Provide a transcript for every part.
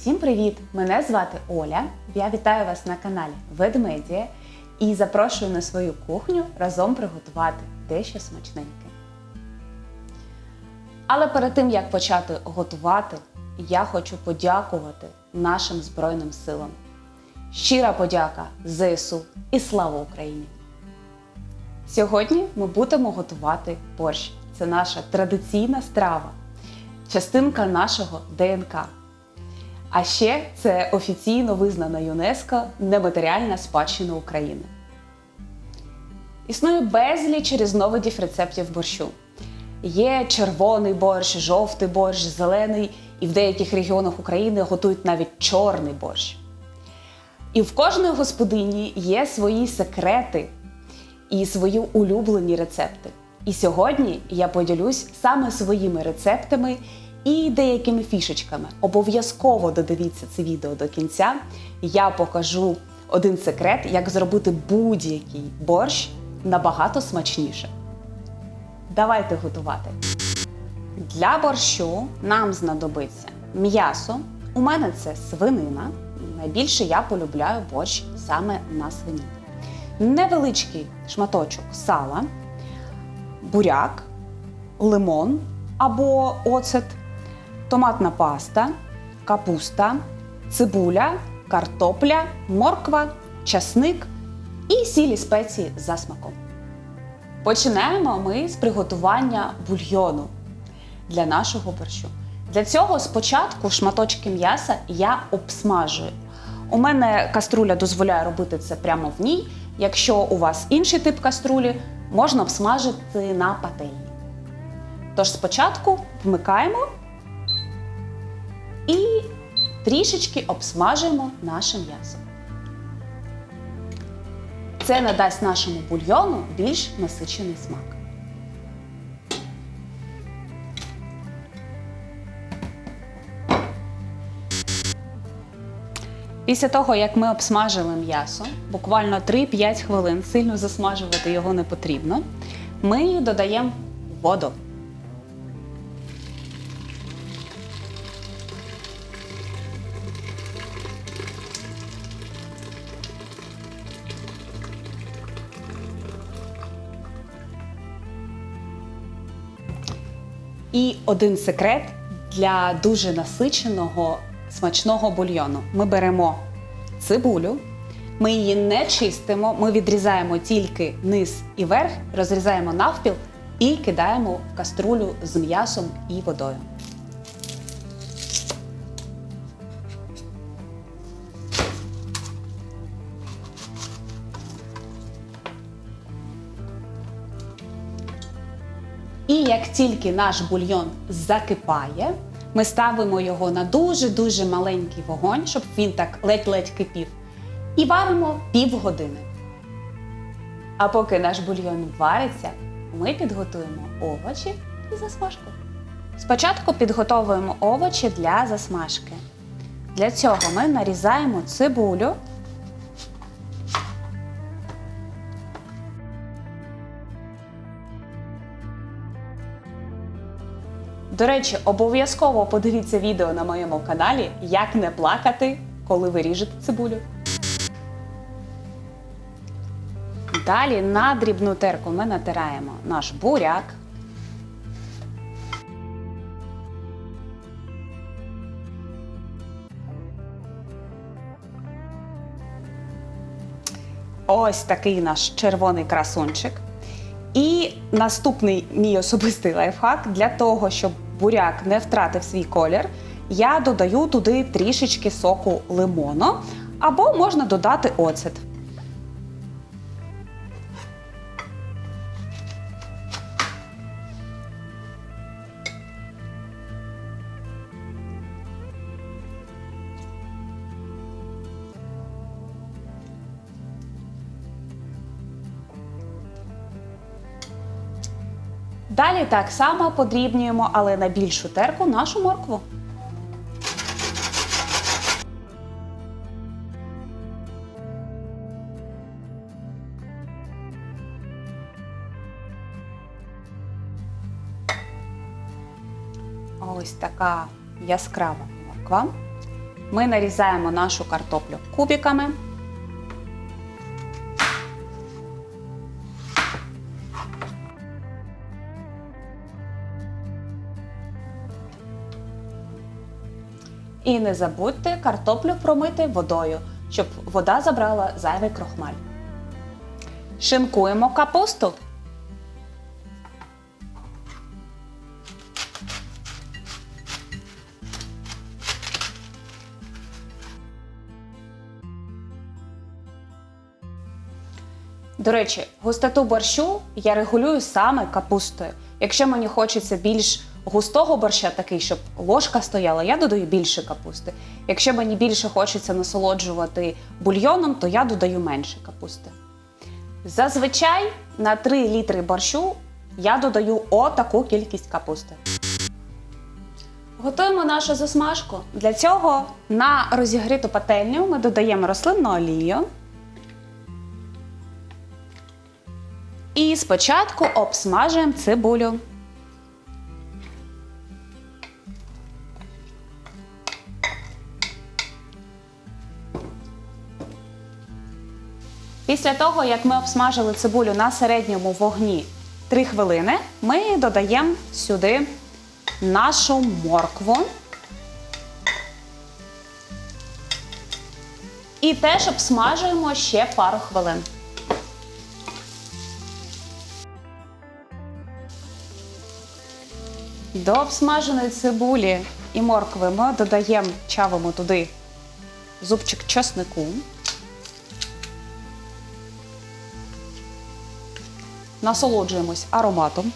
Всім привіт! Мене звати Оля. Я вітаю вас на каналі Ведмедія і запрошую на свою кухню разом приготувати дещо смачненьке. Але перед тим як почати готувати, я хочу подякувати нашим Збройним силам. Щира подяка ЗСУ і слава Україні! Сьогодні ми будемо готувати борщ. Це наша традиційна страва, частинка нашого ДНК. А ще це офіційно визнана ЮНЕСКО нематеріальна спадщина України. Існує безліч різновидів рецептів борщу. Є червоний борщ, жовтий борщ, зелений, і в деяких регіонах України готують навіть чорний борщ. І в кожної господині є свої секрети і свої улюблені рецепти. І сьогодні я поділюсь саме своїми рецептами і деякими фішечками. Обов'язково додивіться це відео до кінця. Я покажу один секрет, як зробити будь-який борщ набагато смачніше. Давайте готувати. Для борщу нам знадобиться м'ясо. У мене це свинина. Найбільше я полюбляю борщ саме на свині. Невеличкий шматочок сала, буряк, лимон або оцет, томатна паста, капуста, цибуля, картопля, морква, часник і сілі спеції за смаком. Починаємо ми з приготування бульйону для нашого борщу. Для цього спочатку шматочки м'яса я обсмажую. У мене каструля дозволяє робити це прямо в ній. Якщо у вас інший тип каструлі, можна обсмажити на пательні. Тож спочатку вмикаємо трішечки обсмажуємо наше м'ясо. Це надасть нашому бульйону більш насичений смак. Після того, як ми обсмажили м'ясо, буквально 3-5 хвилин, сильно засмажувати його не потрібно, ми додаємо воду. І один секрет для дуже насиченого смачного бульйону. Ми беремо цибулю, ми її не чистимо, ми відрізаємо тільки низ і верх, розрізаємо навпіл і кидаємо в каструлю з м'ясом і водою. Як тільки наш бульйон закипає, ми ставимо його на дуже-дуже маленький вогонь, щоб він так ледь-ледь кипів. І варимо півгодини. А поки наш бульйон вариться, ми підготуємо овочі і засмажку. Спочатку підготовуємо овочі для засмажки. Для цього ми нарізаємо цибулю. До речі, обов'язково подивіться відео на моєму каналі, як не плакати, коли ви ріжете цибулю. Далі на дрібну терку ми натираємо наш буряк. Ось такий наш червоний красунчик. І наступний мій особистий лайфхак для того, щоб буряк не втратив свій колір, я додаю туди трішечки соку лимону, або можна додати оцет. Далі так само подрібнюємо, але на більшу терку нашу моркву. Ось така яскрава морква. ми нарізаємо нашу картоплю кубиками. І не забудьте картоплю промити водою, щоб вода забрала зайвий крохмаль. Шинкуємо капусту. До речі, густоту борщу я регулюю саме капустою. Якщо мені хочеться більш густого борща, такий, щоб ложка стояла, я додаю більше капусти. Якщо мені більше хочеться насолоджувати бульйоном, то я додаю менше капусти. Зазвичай на 3 літри борщу я додаю отаку кількість капусти. Готуємо нашу засмажку. Для цього на розігріту пательню ми додаємо рослинну олію. І спочатку обсмажуємо цибулю. Після того, як ми обсмажили цибулю на середньому вогні 3 хвилини, ми додаємо сюди нашу моркву. І теж обсмажуємо ще пару хвилин. До обсмаженої цибулі і моркви ми додаємо чавимо туди зубчик чеснику. Насолоджуємось ароматом.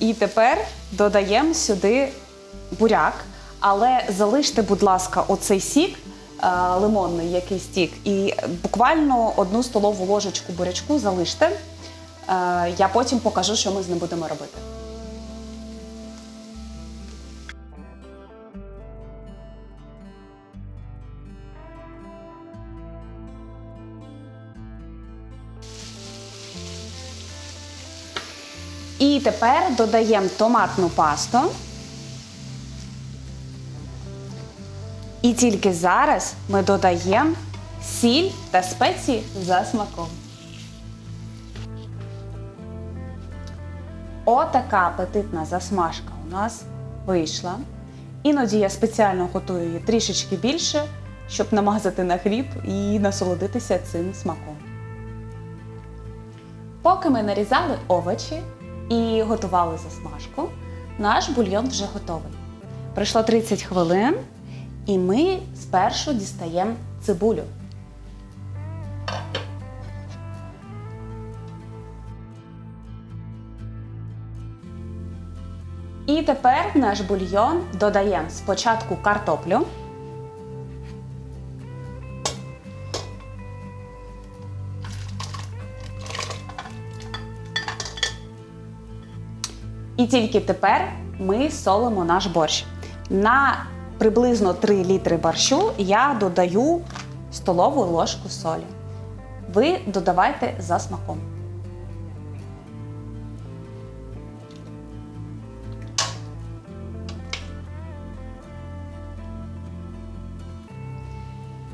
І тепер додаємо сюди буряк, але залиште, будь ласка, оцей сік е, лимонний, який стік, і буквально одну столову ложечку бурячку залиште. Е, Я потім покажу, що ми з ним будемо робити. І тепер додаємо томатну пасту. І тільки зараз ми додаємо сіль та спеції за смаком. Отака апетитна засмажка у нас вийшла. Іноді я спеціально готую її трішечки більше, щоб намазати на хліб і насолодитися цим смаком. Поки ми нарізали овочі і готували засмажку, наш бульйон вже готовий. Пройшло 30 хвилин, і ми спершу дістаємо цибулю. І тепер в наш бульйон додаємо спочатку картоплю. І тільки тепер ми солимо наш борщ. На приблизно 3 літри борщу я додаю столову ложку солі. Ви додавайте за смаком.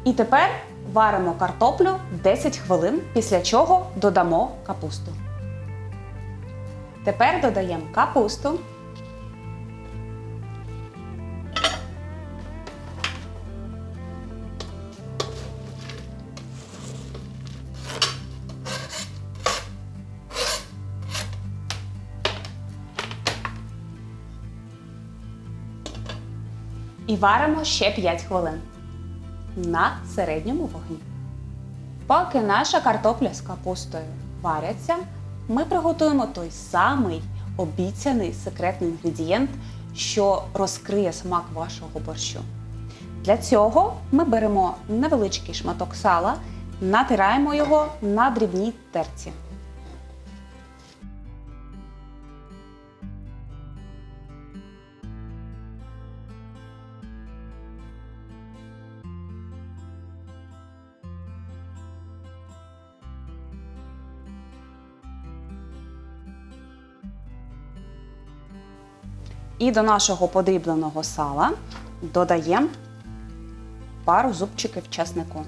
І тепер варимо картоплю 10 хвилин, після чого додамо капусту. Тепер додаємо капусту. І варимо ще 5 хвилин на середньому вогні. Поки наша картопля з капустою варяться, ми приготуємо той самий обіцяний секретний інгредієнт, що розкриє смак вашого борщу. Для цього ми беремо невеличкий шматок сала, натираємо його на дрібній терці. І до нашого подрібленого сала додаємо пару зубчиків чеснику.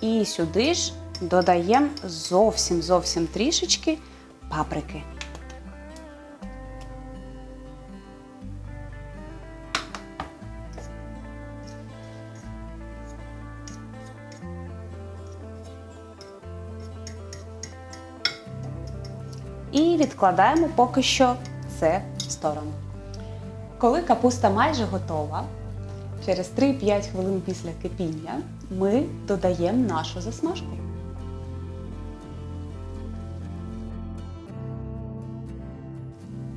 І сюди ж додаємо зовсім зовсім трішечки паприки. Відкладаємо поки що це в сторону. Коли капуста майже готова, через 3-5 хвилин після кипіння ми додаємо нашу засмажку.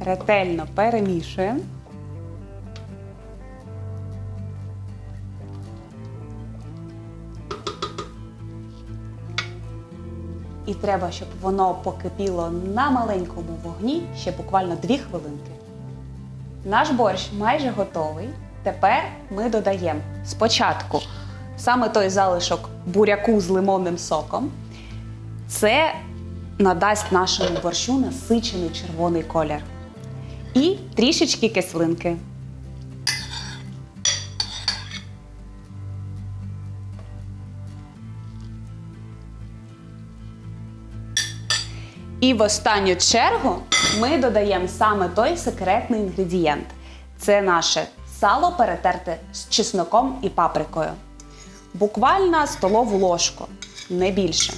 Ретельно перемішуємо. І треба, щоб воно покипіло на маленькому вогні ще буквально 2 хвилинки. Наш борщ майже готовий. Тепер ми додаємо спочатку саме той залишок буряку з лимонним соком. Це надасть нашому борщу насичений червоний колір. І трішечки кислинки. І в останню чергу ми додаємо саме той секретний інгредієнт. Це наше сало перетерте з чесноком і паприкою. Буквально столову ложку, не більше.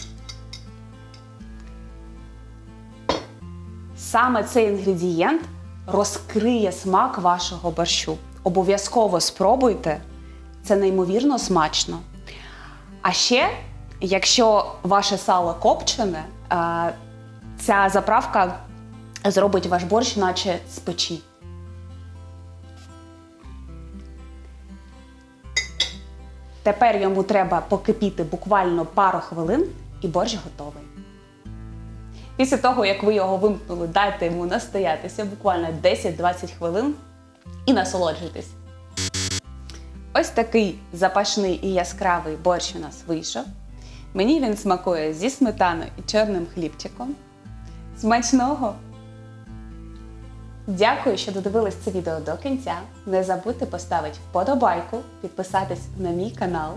Саме цей інгредієнт розкриє смак вашого борщу. Обов'язково спробуйте, це неймовірно смачно. А ще, якщо ваше сало копчене, е, ця заправка зробить ваш борщ, наче з печі. Тепер йому треба покипіти буквально пару хвилин, і борщ готовий. Після того, як ви його вимкнули, дайте йому настоятися буквально 10-20 хвилин і насолоджуйтесь. Ось такий запашний і яскравий борщ у нас вийшов. Мені він смакує зі сметаною і чорним хлібчиком. Смачного! Дякую, що додивились це відео до кінця. Не забудьте поставити вподобайку, підписатись на мій канал.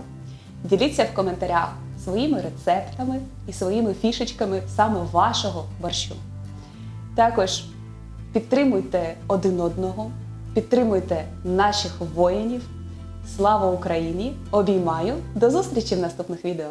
Діліться в коментарях своїми рецептами і своїми фішечками саме вашого борщу. Також підтримуйте один одного, підтримуйте наших воїнів. Слава Україні! Обіймаю! До зустрічі в наступних відео!